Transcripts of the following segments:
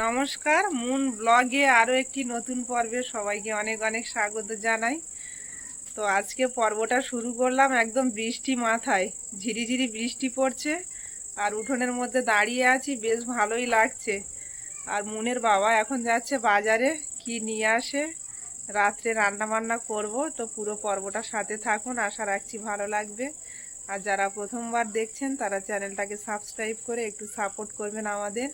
নমস্কার, মুন ব্লগে আরও একটি নতুন পর্বে সবাইকে অনেক অনেক স্বাগত জানাই। তো আজকে পর্বটা শুরু করলাম একদম বৃষ্টি মাথায়, ঝিরিঝিরি বৃষ্টি পড়ছে আর উঠোনের মধ্যে দাঁড়িয়ে আছি, বেশ ভালোই লাগছে। আর মুনের বাবা এখন যাচ্ছে বাজারে, কি নিয়ে আসে, রাত্রে রান্না বান্না করব, তো পুরো পর্বটা সাথে থাকুন, আশা রাখছি ভালো লাগবে। আর যারা প্রথমবার দেখছেন, তারা চ্যানেলটাকে সাবস্ক্রাইব করে একটু সাপোর্ট করবেন আমাদের।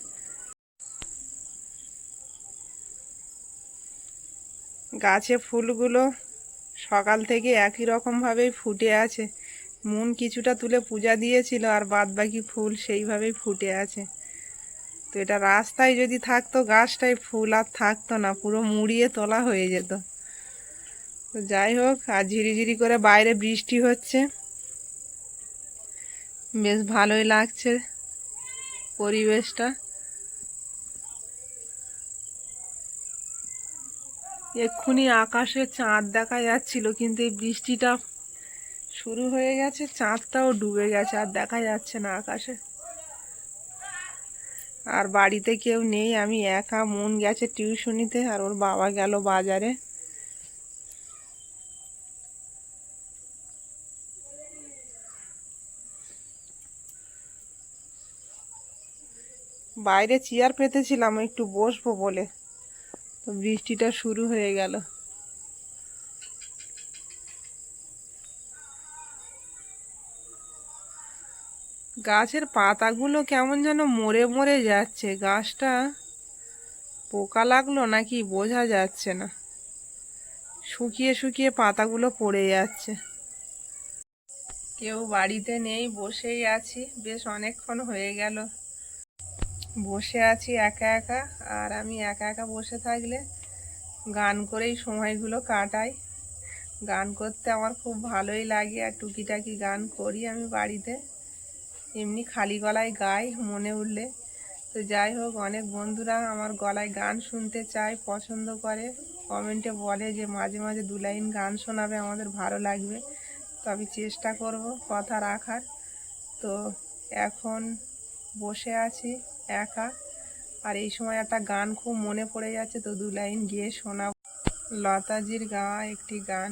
গাছে ফুলগুলো সকাল থেকে একই রকমভাবেই ফুটে আছে। মন কিছুটা তুলে পূজা দিয়েছিল আর বাদ বাকি ফুল সেইভাবেই ফুটে আছে। তো এটা রাস্তায় যদি থাকতো, গাছটায় ফুল আর থাকতো না, পুরো মুড়িয়ে তোলা হয়ে যেত। তো যাই হোক, আর ঝিরিঝিরি করে বাইরে বৃষ্টি হচ্ছে। বেশ ভালোই লাগছে পরিবেশটা। এক্ষুনি আকাশে চাঁদ দেখা যাচ্ছিল, কিন্তু এই বৃষ্টিটা শুরু হয়ে গেছে, চাঁদটাও ডুবে গেছে, আর দেখা যাচ্ছে না আকাশে। আর বাড়িতে কেউ নেই, আমি একা, মন গেছে টিউশনিতে, আর ওর বাবা গেল বাজারে। বাইরে চেয়ার পেতেছিলাম, একটু বসবো বলে। বৃষ্টিটা শুরু হয়ে গেল। গাছের পাতাগুলো কেমন যেন মরে মরে যাচ্ছে। গাছটা পোকা লাগল নাকি বোঝা যাচ্ছে না। শুকিয়ে শুকিয়ে পাতাগুলো পড়ে যাচ্ছে। কেউ বাড়িতে নেই, বসেই আছি। বেশ অনেকক্ষণ হয়ে গেল। বসে আছি একা একা, আর আমি একা একা বসে থাকলে গান করেই সময়গুলো কাটাই। গান করতে আমার খুব ভালোই লাগে, আর টুকিটাকি গান করি আমি বাড়িতে। এমনি খালি গলায় গাই মনে উঠলে। তো যাই হোক, অনেক বন্ধুরা আমার গলায় গান শুনতে চায়, পছন্দ করে। কমেন্টে বলে যে মাঝে মাঝে দু লাইন গান শোনাবে, আমাদের ভালো লাগবে। তো আমি চেষ্টা করব কথা রাখার। তো এখন বসে আছি। একা। আর এই সময় একটা গান খুব মনে পড়ে যাচ্ছে, তো দু লাইন গিয়ে শোনা লতাজির গাওয়া একটি গান।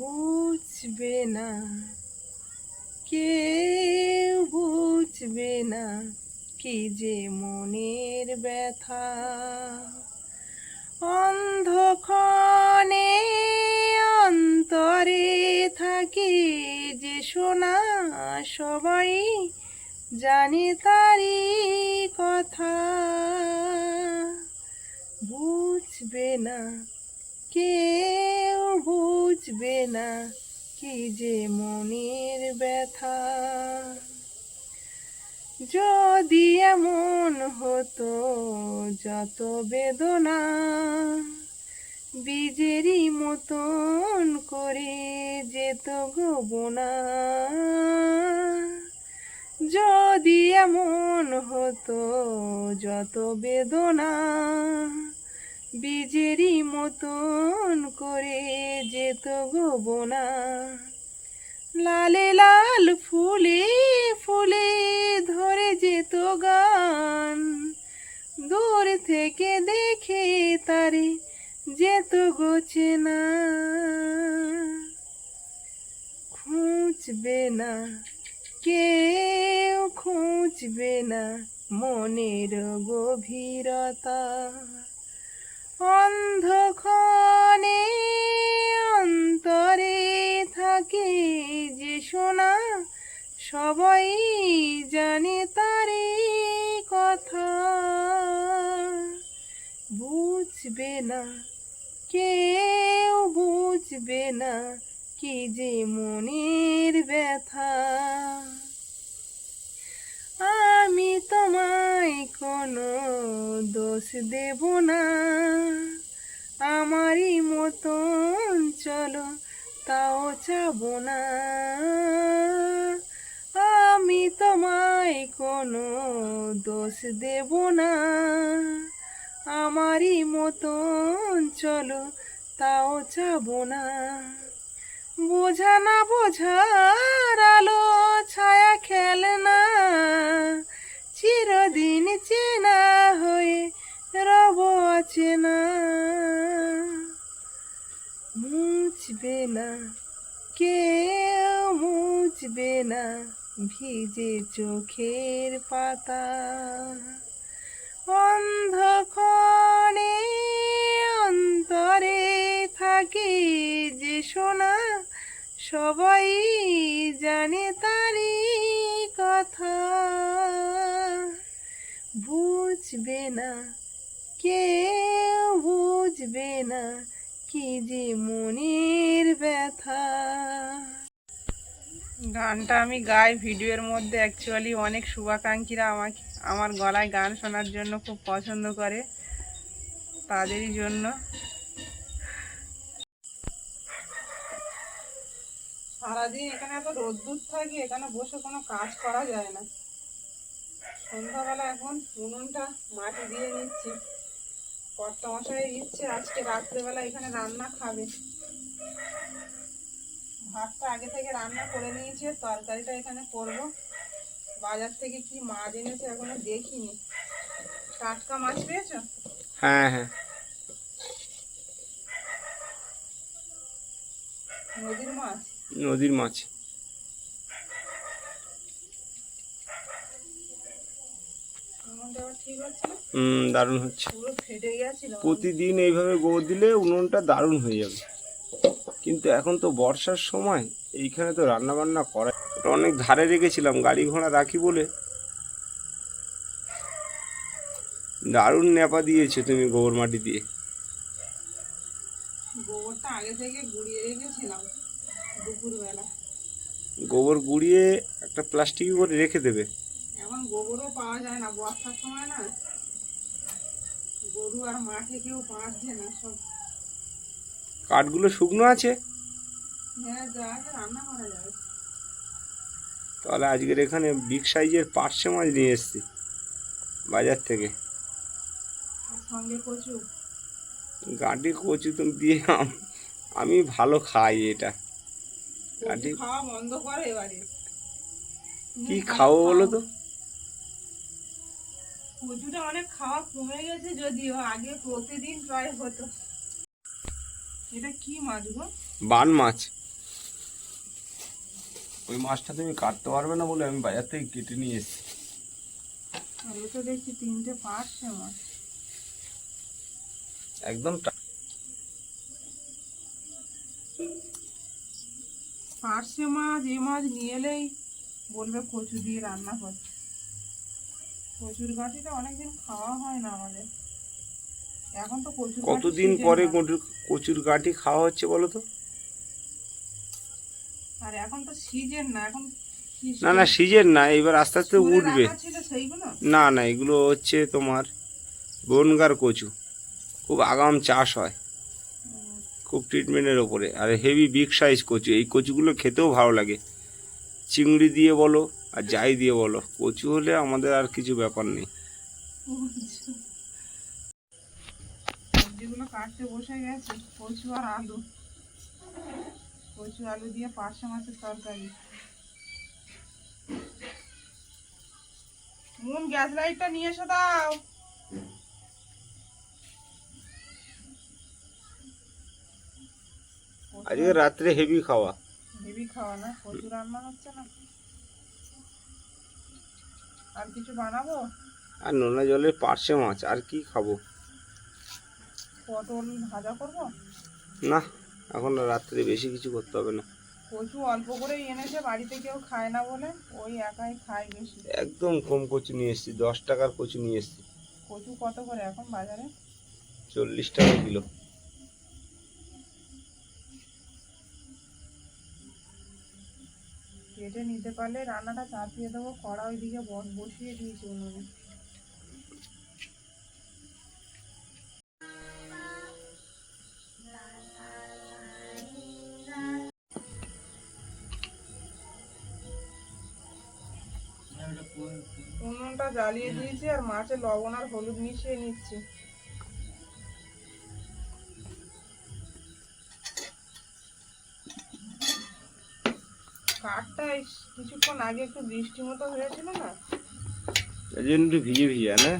বুঝবে না, কেউ বুঝবে না কি যে মনের ব্যথা। অন্ধক্ষণে অন্তরে থাকে যে শোনা সবাই জানে তারি কথা। বুঝবে না, কেউ বুঝবে না কি যে মনের ব্যথা। যদি এমন হতো যত বেদনা, বীজেরই মতন করে যেত গোবনা যদি এমন হতো যত বেদনা বীজেরই মতন করে যেত গোবনা লালে লাল ফুলে ফুলে ধরে যেত গান, দূর থেকে দেখে তারে যেত গোছে না খুঁজবে না কেউ খুঁজবে না মনের গভীরতা। অন্ধক্ষণে অন্তরে থাকে যে শোনা সবাই জানে তারে কথা। বুঝবে না, কেউ বুঝবে না কি যে মনের ব্যথা। আমি তোমায় কোনো দোষ দেব না। আমারই মতন চলো, তাও চাব না। আমি তোমায় কোনো দোষ দেব না। আমারই মতন চলো, তাও চাব না। বোঝা না বোঝার আলো, ছায়া খেলনা। চিরদিন চেনা হয়ে রব চেনা। মুছবে না, কেউ মুছবে না, ভিজে চোখের পাতা। অন্ধকণে অন্তরে থাকে যে সোনা সবাই জানে তারই কথা। বুঝবে না, কেউ বুঝবে না কি যে মনের ব্যথা। গানটা আমি গাই ভিডিওর মধ্যে অ্যাকচুয়ালি অনেক শুভাকাঙ্ক্ষীরা আমাকে, আমার গলায় গান শোনার জন্য খুব পছন্দ করে তাদেরই জন্য। সারাদিন এখানে এত রোদ্দুর থাকে এখানে বসে কোনো কাজ করা যায় না। সন্ধ্যাবেলা এখন উনুনটা মাটি দিয়ে নিচ্ছি। কর্তামশাইয়ের ইচ্ছে আজকে রাত্রেবেলা এখানে রান্না খাবে। ভাতটা আগে থেকে রান্না করে নিয়েছি তরকারিটা এখানে করব। বাজার থেকে কি মাছ এনেছে এখনও দেখিনি। টাটকা মাছ পেয়েছ? হ্যাঁ হ্যাঁ। নদীর মাছ? নদীর মাছ হুম, দারুণ হচ্ছে। প্রতিদিন এইভাবে গোবর দিলে উনুনটা দারুণ হয়ে যাবে। কিন্তু এখন তো বর্ষার সময়, এইখানে তো রান্না বান্না করা অনেক ধারে রেখেছিলাম, গাড়ি ঘোড়া রাখি বলে। দারুণ ন্যাপা দিয়েছ তুমি গোবর মাটি দিয়ে। গোবরটা আগে থেকে গুড়িয়ে রেখেছিলাম। দুপুরবেলা। গোবর গুঁড়িয়ে একটা প্লাস্টিকে করে রেখে দেবে। এখন গোবরও পাওয়া যায় না বর্ষার সময় না। গরু আর মাঠে কেউ বাঁধছে না সব। কাঠগুলো শুকনো আছে? হ্যাঁ যা আছে রান্না করা যাবে। তাহলে আজকের এখানে বিগ সাইজের পার্শে মাছ নিয়ে এসেছি বাজার থেকে। সঙ্গে কচু। গাঁটি কচু তুমি দিয়ে আমি ভালো খাই এটা। খাওয়া বন্ধ করে এবারে। কি খাব বলো তো? কচুটা অনেক খাওয়া কমে গেছে যদিও আগে প্রতিদিন প্রায় হতো। এটা কি মাছ গো? বান মাছ। ওই মাছটা তুমি কাটতে পারবে না বলে আমি বাজার থেকে কেটে নিয়ে এসেছি। তো দেখছি তিনটে পাঁচশে মাছ। একদম পার্শে মাছ এ মাছ নিয়ে এলেই বলবে কচু দিয়ে রান্না করছে। কচুর গাঁটিটা অনেকদিন খাওয়া হয় না আমাদের। এখন তো কচুর কতদিন পরে কচুর গাঁটি খাওয়া হচ্ছে বলো তো? আর এখন তো সিজন না এখন না না সিজন না এবার আস্তে আস্তে উঠবে। না না এগুলো হচ্ছে তোমার বনগার কচু। খুব আগাম চাষ হয়। খুব ট্রিটমেন্টের ওপরে। আর হেভি বিগ সাইজ কচু, এই কচুগুলো খেতেও ভালো লাগে। চিংড়ি দিয়ে বলো আর যাই দিয়ে বলো, কচু হলে আমাদের আর কিছু ব্যাপার নেই। সবজিগুলো কাটতে বসে কচু আর আলু। কচু, আলু দিয়ে পার্শে মাছের তরকারি। মুন গ্যাস লাইটটা নিয়ে এসো দাও। আজকে রাত্রে হেভি খাওয়া। হেভি খাওয়া না কচু রান্না হচ্ছে না। আর কিছু বানাবো? আর নোনা জলের পার্শে মাছ আর কি খাব? পটল ভাজা করব? না এখন রাত্রে বেশি কিছু করতে হবে না। কচু অল্প করেই এনেছে বাড়িতে কেউ খায় না বলে ওই একাই খায় বেশি। একদম কম কচু নিয়ে এসেছি দশ টাকার কচু নিয়ে এসেছি। কচু কত করে এখন বাজারে? চল্লিশ টাকা কিলো। কেটে নিতে পারলে রান্নাটা চাপিয়ে দেবো, কড়া ওইদিকে বসিয়ে দিয়েছি উনুনে। উনুনটা জ্বালিয়ে দিয়েছি আর মাছে লবণ আর হলুদ মিশিয়ে নিচ্ছি। কাঠটা কিছুক্ষণ আগে একটু বৃষ্টি মতো হয়েছিল না? এই জন্য একটু ভিজে ভিজে না?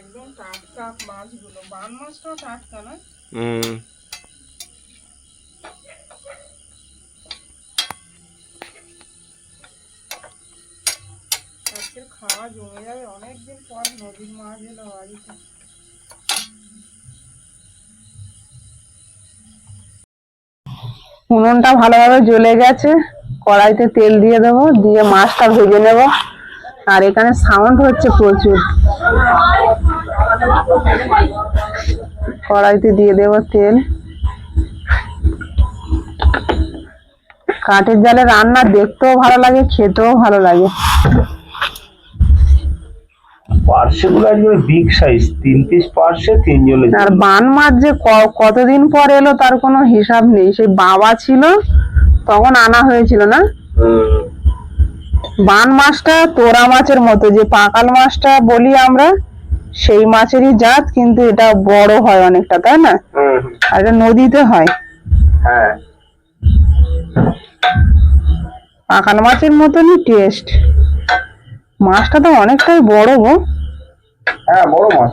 একদম টাটকা মাছগুলো। বান মাছটাও টাটকা না? হুম। আজকের খাওয়া জমে যাবে। অনেকদিন পর নদীর মাছ এলো বাড়িতে। উনুনটা ভালোভাবে জ্বলে গেছে। কড়াইতে তেল দিয়ে দেবো, দিয়ে মাছটা ভেজে নেব। আর এখানে সাউন্ড হচ্ছে প্রচুর। কড়াইতে দিয়ে দেবো তেল। কাঠের জালে রান্না দেখতেও ভালো লাগে, খেতেও ভালো লাগে। পার্সেগুলো আজকে বিগ সাইজ তিন পিস পার্সে তিনজনের আর বান মাছ যে কতদিন পর এলো তার কোনো হিসাব নেই। সেই বাবা ছিল তখন আনা হয়েছিল না? বান মাছটা তোরা মাছের মতো যে পাকাল মাছটা বলি আমরা সেই মাছেরই জাত কিন্তু এটা বড় হয় অনেকটা তাই না? আর এটা নদীতে হয়। হ্যাঁ। পাকাল মাছের মতনই টেস্ট মাছটা তো অনেকটাই বড় গো। হ্যাঁ বড় মাছ।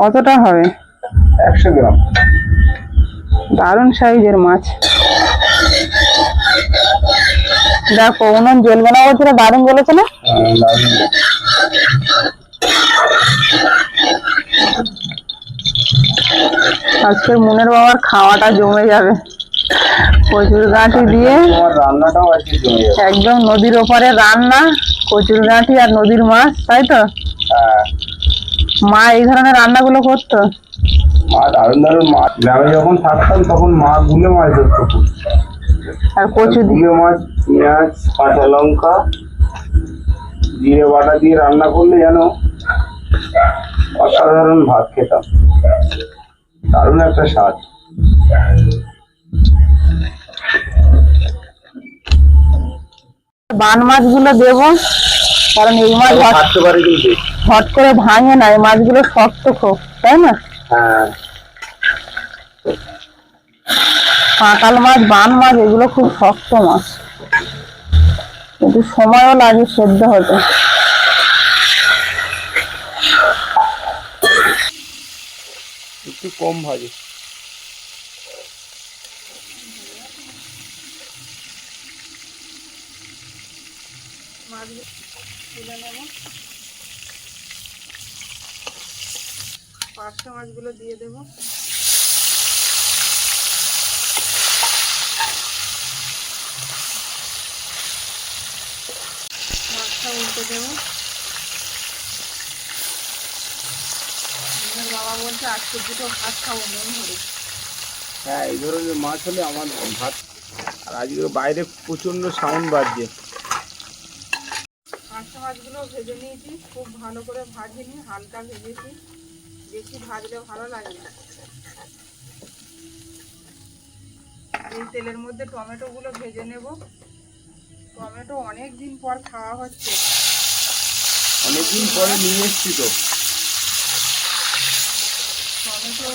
কতটা হবে? একশো গ্রাম। দারুণ সাইজের মাছ। দেখো উনুন জ্বলবে না বলছিল দারুণ জ্বলেছে না? হ্যাঁ, আজকে মুনের বাবার খাওয়াটা জমে যাবে। কচুর গাঁঠি দিয়ে। একদম নদীর ওপারে রান্না কচুর গাঁঠি আর নদীর মাছ তাই তো? হ্যাঁ। মা এই ধরনের রান্নাগুলো করতো? মা দারুণ দারুণ মাছ গ্রামে যখন থাকতাম তখন মা গুলে মাছ ধরতো। আর কচু দিয়ে গুলে মাছ পেঁয়াজ কাঁচা লঙ্কা জিরে বাটা দিয়ে রান্না করলে যেন অসাধারণ ভাত খেতাম। দারুণ একটা স্বাদ। বান মাছগুলো দেবো। কারণ এই মাছ হট- পারে কিন্তু। হট করে ভাঙে না এই মাছগুলো শক্ত খুব তাই না? হ্যাঁ। পাকাল মাছ বান মাছ এগুলো খুব শক্ত মাছ। কিন্তু সময়ও লাগে সেদ্ধ হতে। একটু কম ভাজে তুলে নেব পাঁচটা মাছগুলো দিয়ে দেবো। মাছটা উল্টে দেবো। বাবা বলছে আজকে দুটো ভাত খাব মন ভরে। হ্যাঁ এই ধরনের মাছ হলে আমার ভাত আর আজকে বাইরে প্রচণ্ড সাউন্ড বাজছে। মাছটা মাছগুলো ভেজে নিয়েছি খুব ভালো করে ভাজিনি হালকা ভেজেছি। বেশি ভাজলে ভালো লাগে না। এই তেলের মধ্যে টমেটোগুলো ভেজে নেব। টমেটো অনেক দিন পর খাওয়া হচ্ছে। অনেকদিন পরে নিয়ে এসছি তো। টমেটো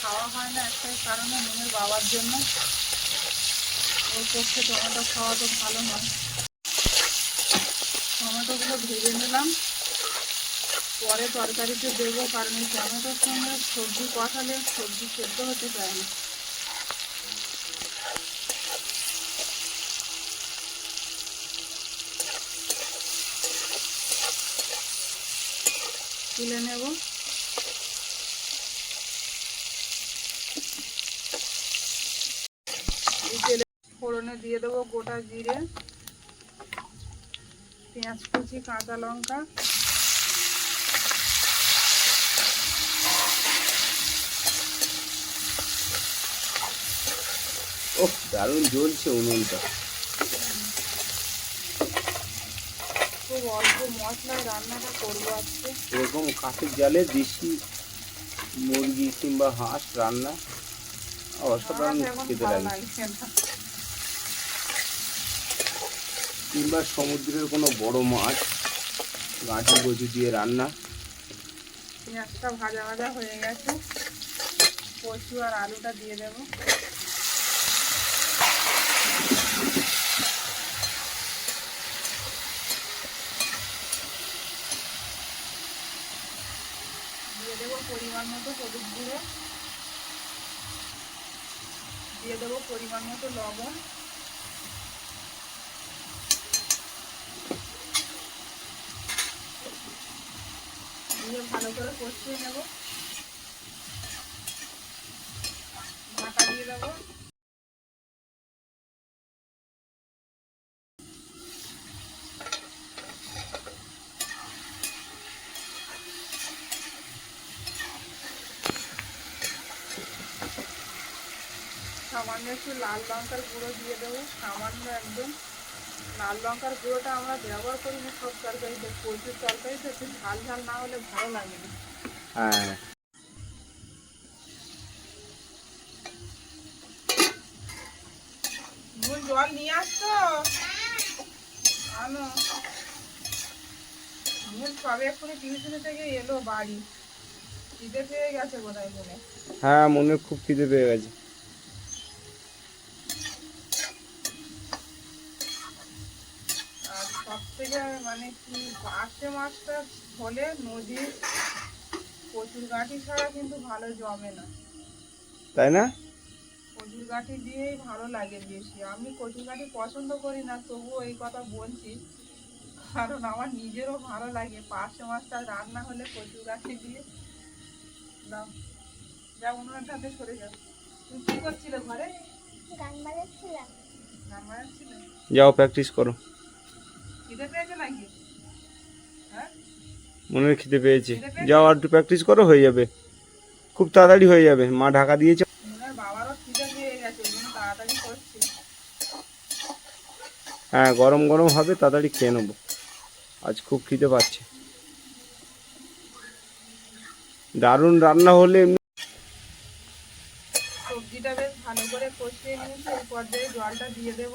খাওয়া হয় না একটাই কারণে মনের বাবার জন্য। ওর পক্ষে টমেটো খাওয়া তো ভালো নয়। টমেটোগুলো ভেজে নিলাম। পরে তরকারিতে দেবো কারণ এই টমেটোর সঙ্গে সবজি কষালে সবজি সেদ্ধ হতে চায় না। তুলে নেব। তেলে ফোড়নে দিয়ে দেবো গোটা জিরে, পেঁয়াজ কুচি, কাঁচা লঙ্কা ও দারুণ জ্বলছে উনুনটা। খুব অল্প মশলায় রান্নাটা করব আজকে। এরকম কাঠের জালে দেশি মুরগি কিংবা হাঁস রান্না অসাধারণ খেতে লাগে। কিংবা সমুদ্রের কোনো বড় মাছ গাঁটি কচু দিয়ে রান্না। পেঁয়াজটা ভাজা ভাজা হয়ে গেছে। কচু আর আলুটা দিয়ে দেবো দিয়ে দেবো পরিমাণ মতো হলুদ গুঁড়ো দিয়ে দেবো পরিমাণ মতো লবণ। দিয়ে ভালো করে কষিয়ে নেব। ঢাকা দিয়ে দেবো। সামান্য একটু লাল লঙ্কার গুঁড়ো দিয়ে দেবো। সামান্য একদম লাল লঙ্কার গুঁড়োটা আমরা ব্যবহার করি না সব তরকারিতে প্রচুর তরকারিতে একটু ঝাল ঝাল না হলে ভালো লাগে না। হ্যাঁ। নুন জল নিয়ে আসতো আনো। নুন সবে এক্ষুনি টিউশনি থেকে এলো বাড়ি। খিদে পেয়ে গেছে বোধহয় মনে হ্যাঁ খুব খিদে পেয়ে গেছে আর সব থেকে মানে কি পার্শে মাছটা হলে নদীর কচুর গাঠি ছাড়া কিন্তু ভালো জমে না। তাই না? কচুর গাঠি দিয়েই ভালো লাগে বেশি। আমি কচুর গাঠি পছন্দ করি না তবুও এই কথা বলছি। কারণ আমার নিজেরও ভালো লাগে। পার্শে মাছটা রান্না হলে কচুর গাঠি দিয়ে দাও যা উনুনের ধাতে সরে যাও তুমি কি করছিলে ঘরে? গান বাজাচ্ছিলাম। গান বাজাচ্ছিলে? যাও প্র্যাকটিস করো। খিদে পেয়েছে নাকি? হ্যাঁ? মনের খিদে পেয়েছে। যাও আর একটু প্র্যাকটিস করো হয়ে যাবে। খুব তাড়াতাড়ি হয়ে যাবে। মা ঢাকা দিয়েছে। হ্যাঁ গরম গরম হবে তাড়াতাড়ি খেয়ে নেব। আজ খুব খিদে পাচ্ছে। দারুণ রান্না হলে এমনি সবজিটা বেশ ভালো করে কষিয়ে নিয়েছি এই পর্যায়ে জলটা দিয়ে দেব।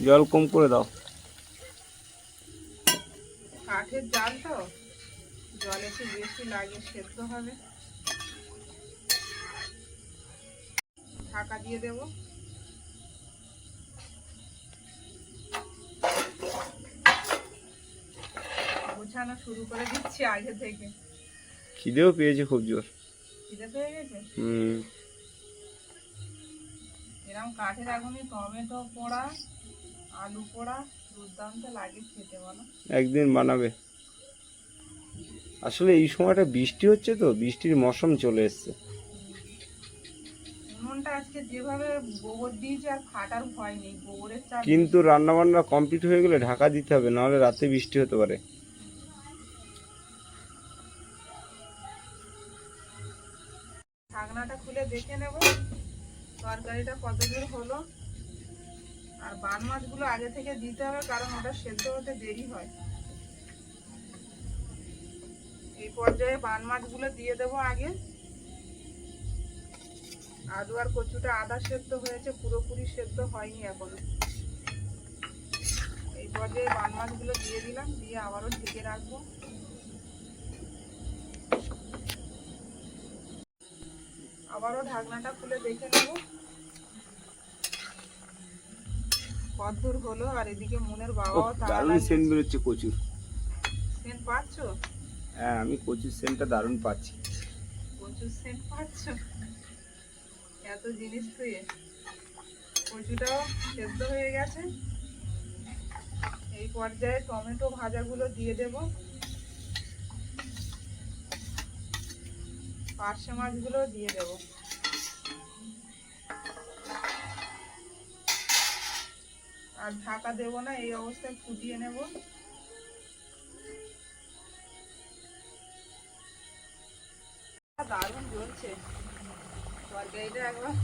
জল কম করে দাও। কাঠের জাল তো? জল একটু বেশি লাগে সেদ্ধ হবে। ঢাকা দিয়ে দেব। গোছানো শুরু করে দিচ্ছি আগে থেকে। খিদেও পেয়েছে খুব জোর। খিদে পেয়ে গেছে? হুম। এরকম কাঠের আগুনে টমেটো পোড়া আলু পোড়া দুর্দান্ত লাগে খেতে বলো? একদিন বানাবে। আসলে এই সময়টা বৃষ্টি হচ্ছে তো বৃষ্টির মৌসুম চলে এসছে। উনুনটা আজকে যেভাবে গোবর দিয়েছে আর ফাটার ভয় নেই গোবরের চাপ কিন্তু রান্না বান্না কমপ্লিট হয়ে গেলে ঢাকা দিতে হবে নাহলে রাতে বৃষ্টি হতে পারে। ঢাকনাটা খুলে দেখে নেব তরকারিটা কত দূর হলো। আর বান মাছগুলো আগে থেকে দিতে হবে, কারণ ওটা সেদ্ধ হতে দেরি হয়। এই পর্যায়ে বান মাছগুলো দিয়ে দেবো আগে। আদু আর কচুটা আদা সেদ্ধ হয়েছে, পুরোপুরি সেদ্ধ হয়নি এখনও। এই পর্যায়ে বান মাছগুলো দিয়ে দিলাম, দিয়ে আবারও ঢেকে রাখব। আবারও ঢাকনাটা খুলে দেখে নেব। কদ্দূর হলো আর এদিকে মনের বাবাও দারুণ সেন্ট বেরোচ্ছে কচুর। সেন্ট পাচ্ছ? হ্যাঁ আমি কচুর সেন্টটা দারুণ পাচ্ছি। প্রচুর সেন্ট পাচ্ছ? এত জিনিস ধুয়ে কচুটাও সেদ্ধ হয়ে গেছে। এই পর্যায়ে টমেটো ভাজাগুলো দিয়ে দেব। পার্শে মাছগুলো দিয়ে দেব। আর ঢাকা দেব না, এই অবস্থায় ফুটিয়ে নেব। দারুণ জ্বলছে। তরকারিটা একবার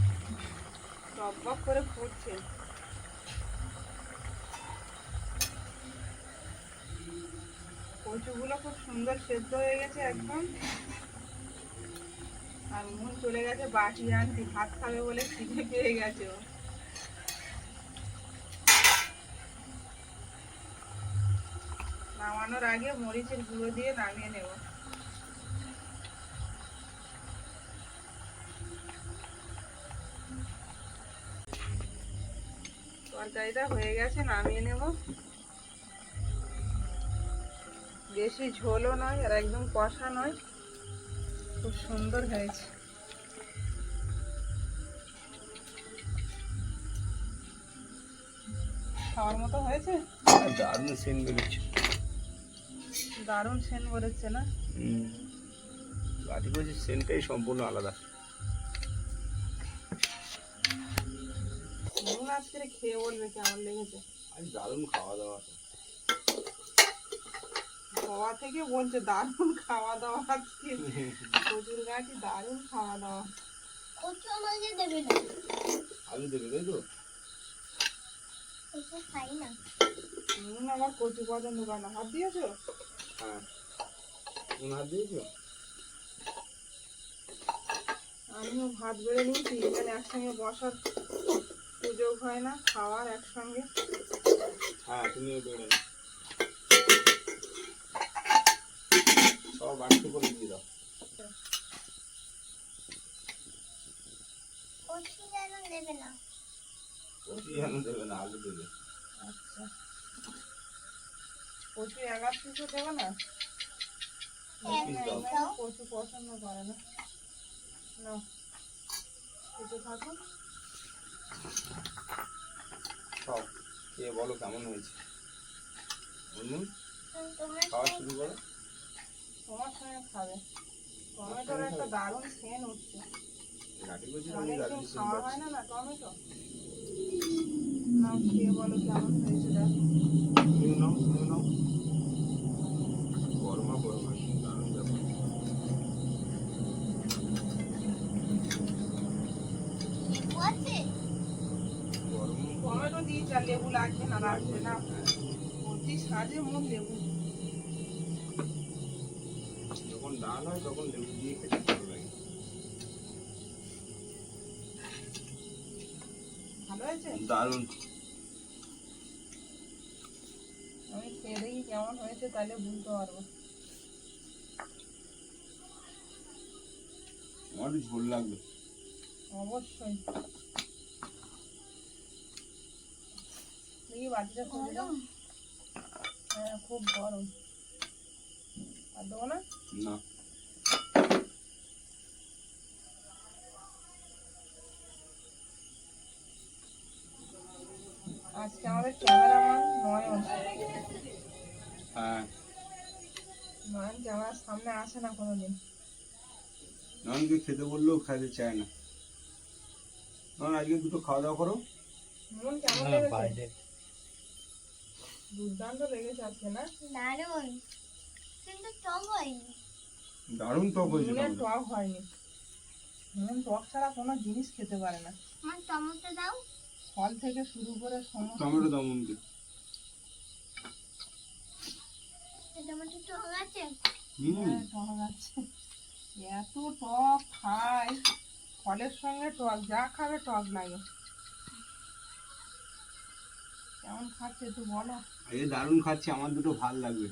করে ফুটছে। কচুগুলো খুব সুন্দর সেদ্ধ হয়ে গেছে একদম। আর মন চলে গেছে, বাটি আনতে ভাত খাবে বলে খিদে পেয়ে গেছে ও। নামানোর আগে মরিচের গুঁড়ো দিয়ে নামিয়ে নেব। তরকারিটা হয়ে গেছে, নামিয়ে নেব। বেশি ঝোলও নয় আর একদম কষা নয়। খুব সুন্দর হয়েছে। খাওয়ার মতো হয়েছে? দারুণ সেন্ট বেরোচ্ছে দারুণ সেন বেরোচ্ছে না? গাড়ি করছে সেন্টটাই সম্পূর্ণ আলাদা। আজকে খেয়ে বলবে কেমন লেগেছে? আজ দারুণ খাওয়া দাওয়া গোয়া থেকে বলছে দারুণ খাওয়া দাওয়া আজকে। প্রচুর গাছি দারুণ খাওয়া দাওয়া কচু আমাকে দেবে না। আলু দেবে তাই তো? কচু খাই না। আবার কচু পছন্দ করে না। হাত দিয়েছ? হ্যাঁ। কোন দিয়েছ? আমিও ভাত বেড়ে নিয়েছি এখানে একসঙ্গে বসার সুযোগ হয় না খাওয়ার একসঙ্গে। হ্যাঁ তুমিও বেরো সব করে দিয়ে দাও। দেবে না। দেবে না আলু দেবে। আচ্ছা। কচু এগার পিসও দেবো না? এক না, দাও। এখানে কচু পছন্দ করে না। না কচু থাকুন সব খেয়ে বলো কেমন হয়েছে। বলুন তোমরা খাওয়া শুরু করো। তোমার সঙ্গে খাবে। টমেটোর একটা দারুণ সেন উঠছে অনেকদিন খাওয়া হয় না না টমেটো? নাও খেয়ে বলো কেমন হয়েছে দেখো। প্রতি সাজে মোট লেবু যখন ডাল হয় তখন লেবু দিয়ে ভালো লাগে ভালো আমি খেয়ে দেখি কেমন হয়েছে তাহলে বুঝতে পারব। আমার ঝোল লাগবে অবশ্যই। দেখি বাটিটা খুলে দাও হ্যাঁ খুব গরম। আর দেবো না? না। আজকে আমাদের ক্যামেরাম্যান নয়ন। হ্যাঁ। নয়ন ক্যামেরার সামনে আসে না কোনোদিন? ননকে খেতে বললেও খাইতে চায় না। নন আজকে দুটো খাওয়া দাওয়া করো। মন কেমন লেগেছে? দুর্দান্ত লেগেছে আজকে না? দারুণ। কিন্তু টক হয়নি। দারুণ টক হয়েছে টমেটো। টক হয়নি। নুন টক ছাড়া কোনো জিনিস খেতে পারে না। আমার টমেটো দাও। ফল থেকে শুরু করে সমস্ত টমেটো দাও মনকে এই টমেটো টক আছে হুম হ্যাঁ, টক আছে এত টক খায় ফলের সঙ্গে টক যা খাবে টক লাগে। কেমন খাচ্ছে একটু বলো। এই দারুণ খাচ্ছি আমার দুটো ভালো লাগবে।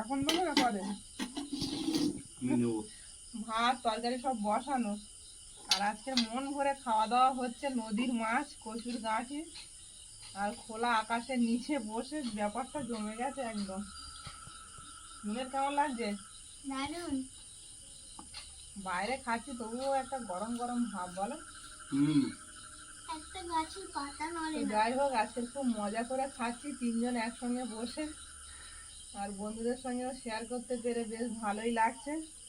এখন দেবো না পরে? ভাত তরকারি সব বসানো। আর আজকে মন ভরে খাওয়া দাওয়া হচ্ছে নদীর মাছ কচুর গাঁঠি আর খোলা আকাশের নিচে বসে ব্যাপারটা জমে গেছে একদম। নুনের কেমন লাগছে? দারুণ। বাইরে খাচ্ছি তবুও একটা গরম গরম ভাব বলো। হুম। একটা গাছের পাতা নড়ে যাই হোক আজকে খুব মজা করে খাচ্ছি তিনজন একসঙ্গে বসে। আর বন্ধুদের সঙ্গেও শেয়ার করতে পেরে বেশ ভালোই লাগছে।